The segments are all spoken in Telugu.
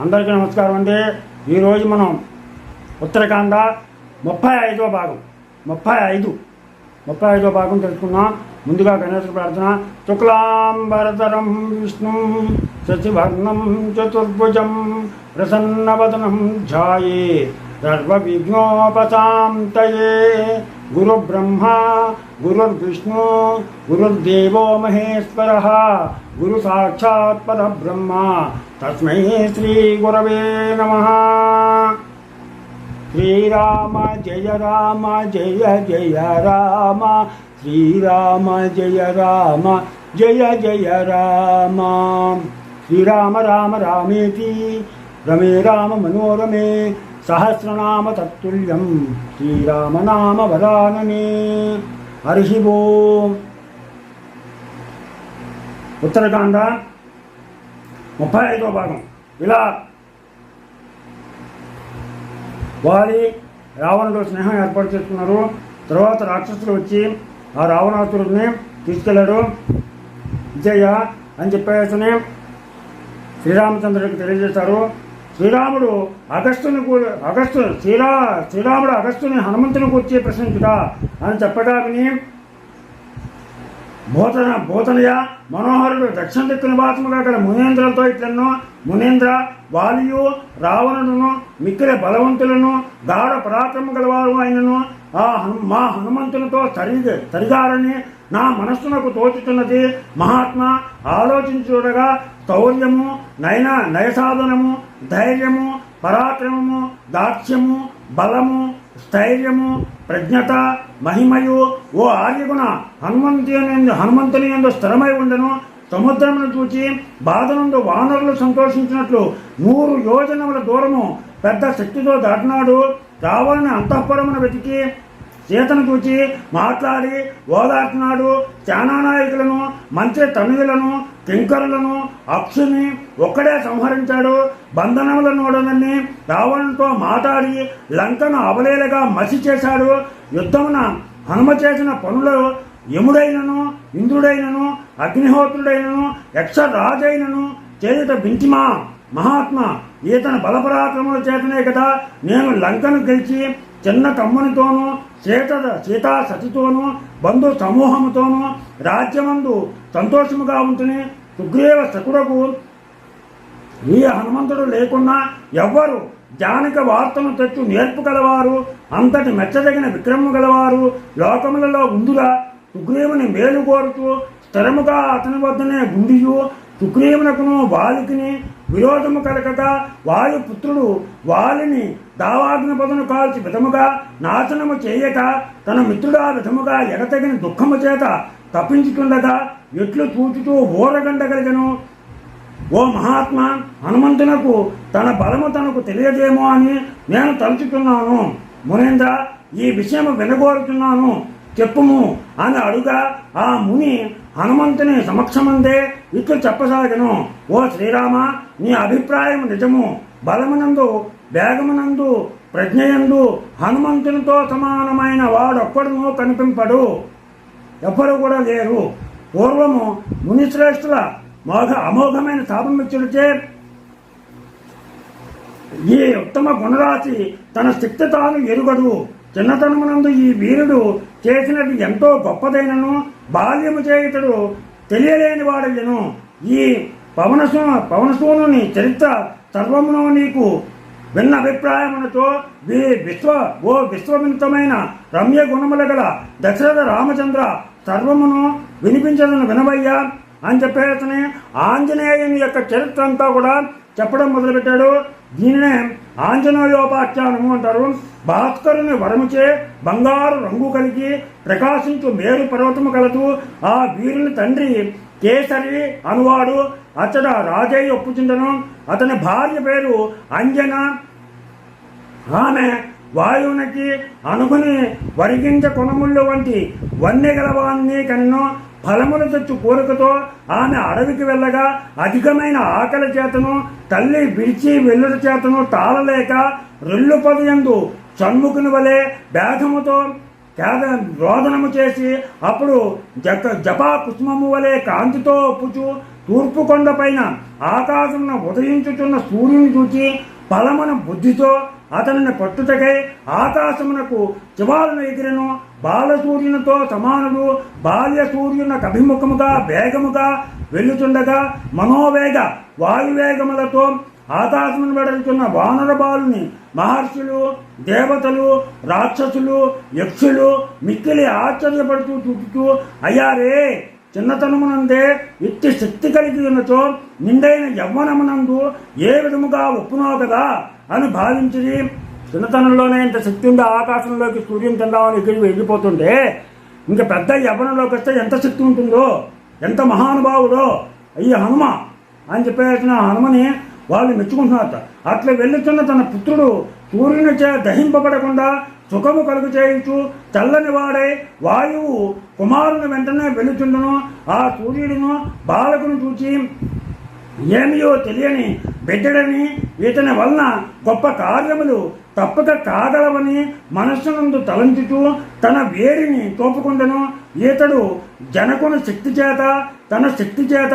అందరికీ నమస్కారం అండి. ఈరోజు మనం ఉత్తరాఖండ ముప్పై ఐదో భాగం ముప్పై ఐదు ముప్పై ఐదో భాగం తెలుసుకున్నాం ముందుగా గణేశ ప్రార్థన. శుక్లాంబరతరం విష్ణు శశివర్ణం చతుర్భుజం ప్రసన్నవదనం ధ్యాయే. సర్వవిఘ్నోపశాంతయే. గురుబ్రహ్మా గురుర్విష్ణు గురుర్దేవో మహేశ్వర గురు సాక్షాత్ పరబ్రహ్మ తస్మై శ్రీ గురవే నమ. శ్రీరామ జయ రామ జయ జయ రామ శ్రీరామ జయ రామ జయ జయ రామ. శ్రీరామ రామ రామేతి రమే రామ మనోరమే సహస్రనామ తత్తుల్యం శ్రీరామనామ నామ వరాననే ఉత్తరకాండ ఉత్తరాఖండ ముప్పై ఐదో భాగం. ఇలా వారి రావణుడు స్నేహం ఏర్పాటు చేసుకున్నారు. తర్వాత రాక్షసులు వచ్చి ఆ రావణాసురుడిని తీసుకెళ్ళాడు విజయ అని చెప్పేసి శ్రీరామచంద్రుడికి తెలియజేశారు. శ్రీరాముడు అగస్టుని కూడా అగస్టు శ్రీరా శ్రీరాముడు అగస్టుని హనుమంతుని కూర్చి ప్రశ్నించుట అని చెప్పగా విని భూతన భూతనయ మనోహరుడు దక్షిణ దిక్కు నివాసముగా గల మునీంద్రులతో ఇట్లను మునీంద్ర వాలియు రావణులను మిక్కిలి బలవంతులను గాఢ పరాక్రమ గలవారు ఆయనను ఆ హను మా హనుమంతునితో తరిగి తరిగారని నా మనస్సునకు తోచుతున్నది మహాత్మా ఆలోచించుడగా శౌర్యము నయన నయసాధనము ధైర్యము పరాక్రమము దాక్ష్యము బలము స్థైర్యము ప్రజ్ఞత మహిమయు ఓ ఆర్యగుణ హనుమంతుని హనుమంతుని ఎందు స్థిరమై ఉండను. సముద్రమును చూచి బాధనుండు వానరులు సంతోషించినట్లు నూరు యోజనముల దూరము పెద్ద శక్తితో దాటినాడు. రావాలని అంతఃపురమును వెతికి సీతను చూచి మాట్లాడి ఓదార్చినాడు సేనానాయకులను మంత్రి తనువులను కింకరులను అక్షుని ఒక్కడే సంహరించాడు. బంధనముల నోడనని రావణునితో మాట్లాడి లంకను అవలేలగా మసి చేశాడు. యుద్ధమున హనుమ చేసిన పనులు యముడైనను ఇంద్రుడైనను అగ్నిహోత్రుడైనను యక్షరాజైనను చేయుట బింటిమా మహాత్మ ఈతన బలపరాక్రముల చేతనే కదా నేను లంకను గెలిచి చిన్న తమ్మునితోనూ సీత సీతా సతితోనూ బంధు సమూహముతోనూ రాజ్యమందు సంతోషముగా ఉంటుంది సుగ్రీవ శకుడకు ఈ హనుమంతుడు లేకున్నా ఎవ్వరు జానక వార్తను తెచ్చు నేర్పుగలవారు అంతటి మెచ్చదగిన విక్రము గలవారు లోకములలో ఉందిగా సుగ్రీవుని మేలు కోరుతూ స్థిరముగా అతని వద్దనే గుండియు సుగ్రీవునకును వాలికిని విరోధము కలగక వాయుపుత్రుడు వాలిని దావాగ్న పదను కాల్చి విధముగా నాశనము చేయక తన మిత్రుడా విధముగా ఎగతగిన దుఃఖము చేత తప్పించుతుండగా ఎట్లు చూచుతూ ఊరగండగలిగను ఓ మహాత్మ హనుమంతునకు తన బలము తనకు తెలియదేమో అని నేను తలుచుతున్నాను మునీంద్ర ఈ విషయం వినగోరుతున్నాను చెప్పుము అని అడుగా ఆ ముని హనుమంతుని సమక్షమందే ఇట్లు చెప్పసాగను. ఓ శ్రీరామ నీ అభిప్రాయం నిజము. బలమునందు వేగమునందు ప్రజ్ఞయందు హనుమంతునితో సమానమైన వాడొక్కడునో కనిపింపడు. ఎవ్వరు కూడా లేరు. పూర్వము మునిశ్రేష్ఠుల మోఘ అమోఘమైన శాపమిచ్చుడిచే ఈ ఉత్తమ గుణరాశి తన శక్తి తాను ఎరుగడు. చిన్నతనమునందు ఈ వీరుడు చేసినది ఎంతో గొప్పదైనను బాల్యము చేయుటడు తెలియలేని వాడయ్యను. ఈ పవనసూ పవనసూనుని చరిత్ర సర్వమును నీకు విన్న అభిప్రాయములతో వీ విశ్వ ఓ విశ్వమితమైన రమ్య గుణముల గల దశరథ రామచంద్ర సర్వమును వినిపించదను వినవయ్యా అని చెప్పేసి ఆంజనేయుని యొక్క చరిత్ర అంతా కూడా చెప్పడం మొదలుపెట్టాడు. దీనినే ఆంజనేయోపాఖ్యానము అంటారు. భాస్కరుని వరముచే బంగారు రంగు కలిగి ప్రకాశించు మేరు పర్వతము కలదు. ఆ వీరుని తండ్రి కేసరి అనువాడు అతడ రాజయ్య ఒప్పుచుండను. అతని భార్య పేరు అంజన. ఆమె వాయువునికి అనుకుని వరిగించ కొనుముళ్ళు వంటి వన్నె కన్నో కన్ను ఫలములు తెచ్చు కోరికతో ఆమె అడవికి వెళ్ళగా అధికమైన ఆకలి చేతను తల్లి విడిచి వెల్లుడి చేతను తాళలేక రెల్లు పదయందు చన్ముకుని వలె బేధముతో కేద రోదనము చేసి అప్పుడు జప జపా కుసుమము వలె కాంతితో ఒప్పుచు తూర్పు కొండపైన ఆకాశమున ఉదయించుచున్న సూర్యుని చూచి బలమున బుద్ధితో అతనిని పట్టుటకై ఆకాశమునకు చివాలను ఎగిరను బాలసూర్యునితో సమానుడు బాల్య సూర్యునకు అభిముఖముగా వేగముగా వెళ్ళుచుండగా మనోవేగ వాయువేగములతో ఆకాశమును వెడలుతున్న వానర బాలుని మహర్షులు దేవతలు రాక్షసులు యక్షులు మిక్కిలి ఆశ్చర్యపడుతూ చూపుతూ అయ్యారే చిన్నతనమునందే ఇట్టి శక్తి కలిగి ఉన్నచో నిండైన యవ్వనమునందు ఏ విధముగా ఒప్పునో కదా? అని భావించి చిన్నతనంలోనే ఇంత శక్తి ఉండే ఆకాశంలోకి సూర్యుని తిందామని ఎగిరి వెళ్ళిపోతుంటే ఇంకా పెద్ద యవనంలోకి వస్తే ఎంత శక్తి ఉంటుందో ఎంత మహానుభావుడో అయ్యి హనుమ అని చెప్పేసిన హనుమని వాళ్ళు మెచ్చుకుంటున్నారు అట్లా వెళ్ళుతున్న తన పుత్రుడు సూర్యుని చే దహింపబడకుండా సుఖము కలుగు చేయించు చల్లని వాడే వాయువు కుమారుని వెంటనే వెళుచుండను ఆ సూర్యుడును బాలకును చూచి ఏమియో తెలియని బిడ్డడని వీటిని వలన గొప్ప కార్యములు తప్పక కాగలవని మనస్సునందు తలంచుతూ తన వేడిని తోపుకుండను ఈతడు జనకుని శక్తి చేత తన శక్తి చేత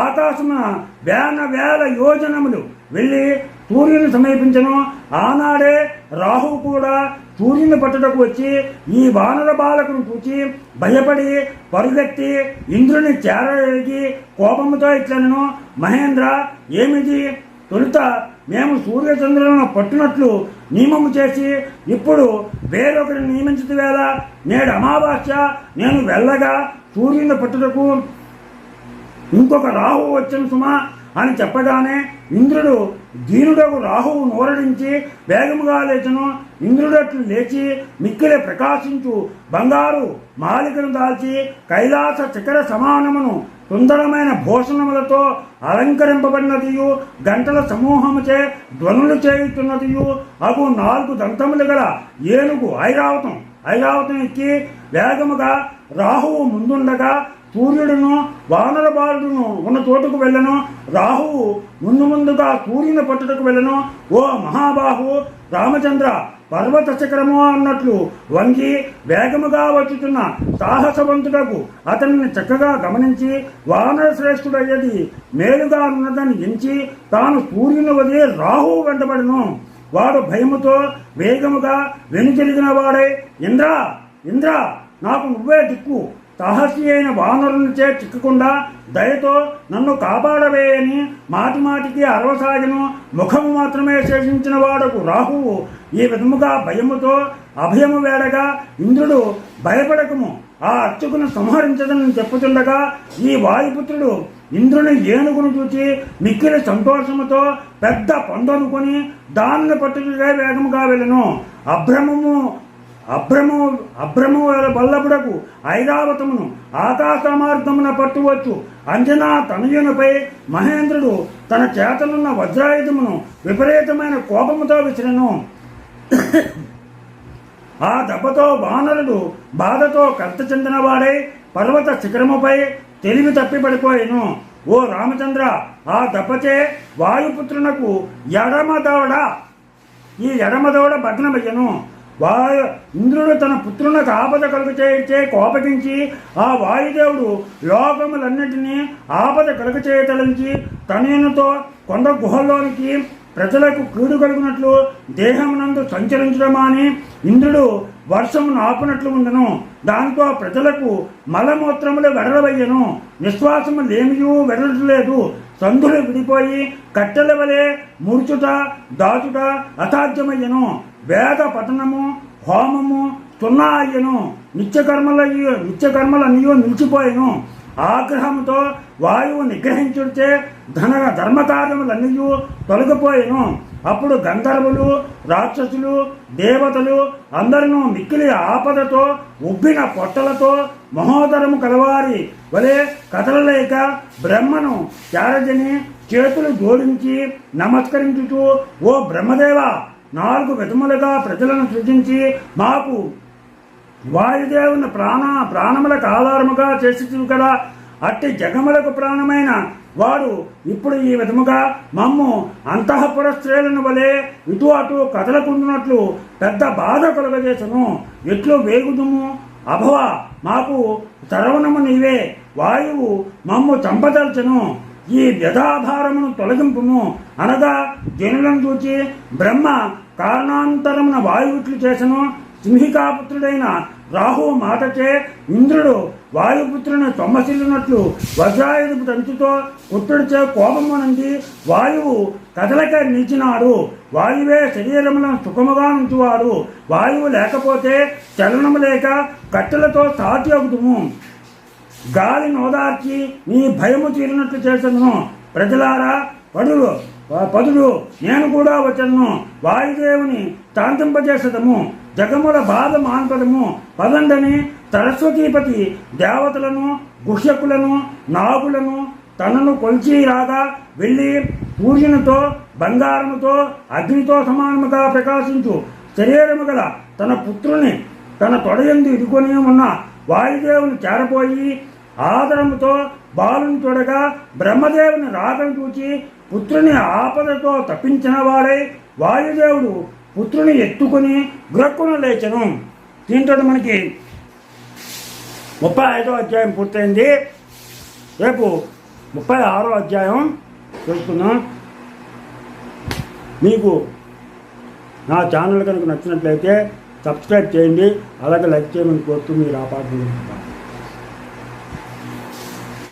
ఆకాశమున వేల వేల యోజనములు వెళ్ళి సూర్యుని సమీపించను. ఆనాడే రాహువు కూడా సూర్యుని పట్టుటకు వచ్చి ఈ వానర బాలకును చూచి భయపడి పరుగెత్తి ఇంద్రుని చేరగలిగి కోపముతో ఇట్లను మహేంద్ర ఏమిది? తొలుత మేము సూర్యచంద్రులను పట్టునట్లు నియమము చేసి ఇప్పుడు వేరొకరిని నియమించదు వేళ నేడు అమావాస్య నేను వెళ్ళగా సూర్యుని పట్టుటకు ఇంకొక రాహువు వచ్చిన సుమా అని చెప్పగానే ఇంద్రుడు దీనుడకు రాహువు నోరడించి వేగముగా లేచను. ఇంద్రుడట్లు లేచి మిక్కిలే ప్రకాశించు బంగారు మాలికను దాల్చి కైలాస శిఖర సమానమును సుందరమైన భూషణములతో అలంకరింపబడినదియు గంటల సమూహముచే ధ్వనులు చేయుతున్నదియు అగు నాలుగు దంతములు గల ఏనుగు ఐరావతం. ఐరావతం ఎక్కి వేగముగా రాహువు ముందుండగా సూర్యుడును వానర బాలుడును ఉన్న చోటుకు వెళ్ళను. రాహువు ముందు ముందుగా సూర్యుని పట్టుటకు వెళ్ళను. ఓ మహాబాహు రామచంద్ర పర్వత శిఖరము అన్నట్లు వంగి వేగముగా వచ్చుతున్న సాహసవంతుడకు అతనిని చక్కగా గమనించి వానర శ్రేష్ఠుడయ్యేది మేలుగా ఉన్నదని ఎంచి తాను సూర్యుని వదిలి రాహు వెంటబడను. వాడు భయముతో వేగముగా వెనుతిరిగిన వాడే ఇంద్ర ఇంద్ర నాకు నువ్వే దిక్కు. సాహసి అయిన వానరులచే చిక్కకుండా దయతో నన్ను కాపాడవే అని మాటి మాటికి అరవసాగను ముఖము మాత్రమే శేషించిన వాడకు రాహువు ఈ విధముగా భయముతో అభయము వేడగా ఇంద్రుడు భయపడకము. ఆ అర్చకును సంహరించదని చెప్పుతుండగా ఈ వాయుపుత్రుడు ఇంద్రుని ఏనుగును చూచి మిక్కిలి సంతోషముతో పెద్ద పొందనుకొని దాన్ని పట్టుకుగా వేగముగా వెళ్ళను. అభ్రమము అభ్రము అభ్రము వల్లభుడకు ఐరావతమును ఆకాశమార్గమున పట్టువచ్చు అంజనా తనయునిపై మహేంద్రుడు తన చేతనున్న వజ్రాయుధమును విపరీతమైన కోపముతో విసిరను. ఆ దెబ్బతో వానరుడు బాధతో కర్త చెందినవాడై పర్వత శిఖరముపై తెలివి తప్పి పడిపోయాను ఓ రామచంద్ర ఆ దెబ్బచే వాయుపుత్రునకు ఎడమ దవడ ఈ ఎడమ దవడ భగ్నమయ్యను. వాయు ఇంద్రుడు తన పుత్రునకు ఆపద కలుగచేయితే కోపగించి ఆ వాయుదేవుడు లోకములన్నిటినీ ఆపద కలుగు చేయతలించి కొండ గుహల్లోనికి ప్రజలకు కీడు కలుగునట్లు దేహమునందు సంచరించడమాని ఇంద్రుడు వర్షమును ఆపునట్లు ఉండను. దాంతో ప్రజలకు మలమూత్రములు వెడలవయ్యను నిశ్వాసము లేమియూ వెడలట్లేదు సంధులు విడిపోయి కట్టెల వలె ముడుచుట దాచుట అసాధ్యమయ్యను. వేద పఠనము హోమము తున్నా అయ్యను నిత్యకర్మల నిత్యకర్మలన్నయూ నిలిచిపోయాను. ఆగ్రహంతో వాయువు నిగ్రహించుడితే ధన ధర్మకార్యములన్నీ తొలగిపోయాను. అప్పుడు గంధర్వులు రాక్షసులు దేవతలు అందరినూ మిక్కిలి ఆపదతో ఉబ్బిన పొట్టలతో మహోదరము కలవారి వలె కదలలేక బ్రహ్మను చారజని చేతులు జోడించి నమస్కరించుతూ ఓ బ్రహ్మదేవ నాలుగు విధములుగా ప్రజలను సృజించి మాకు వాయుదేవుని ప్రాణ ప్రాణములకు ఆధారముగా చేసి కదా. అట్టి జగములకు ప్రాణమైన వాడు ఇప్పుడు ఈ విధముగా మమ్ము అంతఃపుర స్త్రీలను వలె ఇటు అటు కదలకుంటున్నట్లు పెద్ద బాధ కలుగజేసను. ఎట్లు వేగుదుము? అభవ మాకు తరవనము నీవే. వాయువు మమ్ము చంపదల్చను. ఈ వ్యధాభారమును తొలగింపుము అనగా జనులను చూచి బ్రహ్మ కారణాంతరమున వాయువుట్లు చేసను. సింహికాపుత్రుడైన రాహు మాటచే ఇంద్రుడు వాయుపుత్రుని తొమ్మసిల్లినట్లు వజ్రాయుధపు తంచుతో పుత్రుడిచే కోపమునంది వాయువు కదలక నిలిచినాడు వాయువే శరీరములను సుఖముగా ఉంచువాడు. వాయువు లేకపోతే చలనము లేక కట్టెలతో సాటి అవుతుము గాలి నోదార్చి నీ భయము తీరినట్లు చేసను. ప్రజలారా పడులు. పదులు నేను కూడా వచ్చను. వాయుదేవుని తాంతింపజేసదము. జగముల బాధ మాన్పదము పదండని సరస్వతీపతి దేవతలను గుహ్యకులను నాగులను తనను కొలిచి రాగా వెళ్ళి పూజనతో బంగారముతో అగ్నితో సమానముగా ప్రకాశించు. శరీరము గల తన పుత్రుని తన తొడయందు ఇరుకొని ఉన్న వాయుదేవుని చేరపోయి ఆదరముతో బాలుని తొడగా బ్రహ్మదేవుని రాకను చూచి పుత్రుని ఆపదతో తప్పించిన వాడై వాయుదేవుడు. పుత్రుని ఎత్తుకొని గ్రక్కున లేచను. దీంతో మనకి ముప్పై ఐదో అధ్యాయం పూర్తయింది. రేపు ముప్పై ఆరో అధ్యాయం తెలుసుకుందాం మీకు నా ఛానల్ కనుక నచ్చినట్లయితే సబ్స్క్రైబ్ చేయండి అలాగే లైక్ చేయమని కోరుతూ మీరు ఆ